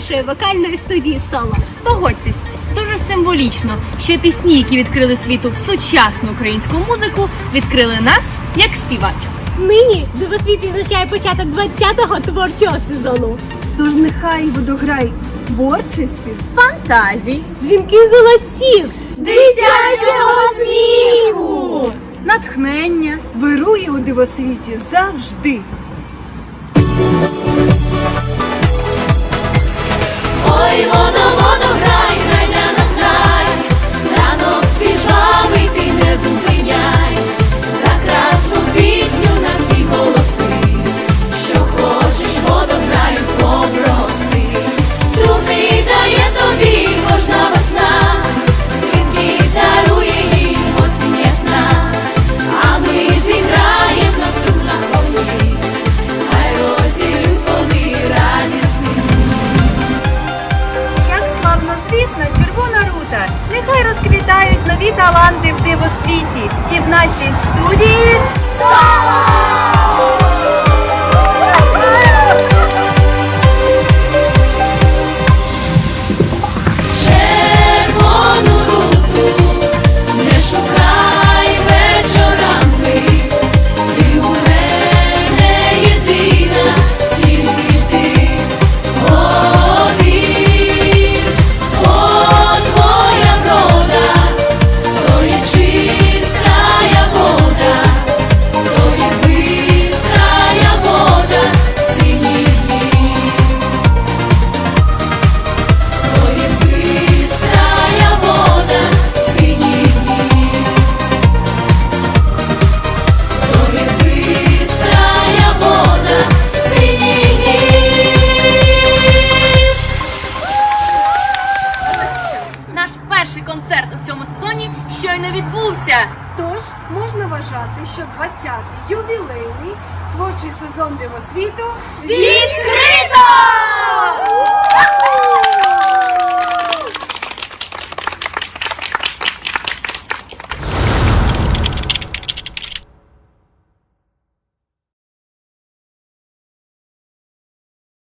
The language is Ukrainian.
нашої вокальної студії соло. Погодьтесь, дуже символічно, що пісні, які відкрили світу сучасну українську музику, відкрили нас як співач. Нині дивосвіт відзначає початок 20-го творчого сезону. Тож нехай водограй творчості Фантазій, Дзвінких голосів, дитячого сміху, натхнення. вирує у дивосвіті завжди. 为我 славно звісна червона рута. Нехай розквітають нові таланти в дивосвіті. І в нашій студії щойно відбувся. Тож можна вважати, що 20-й ювілейний творчий сезон дивосвіту Відкрито!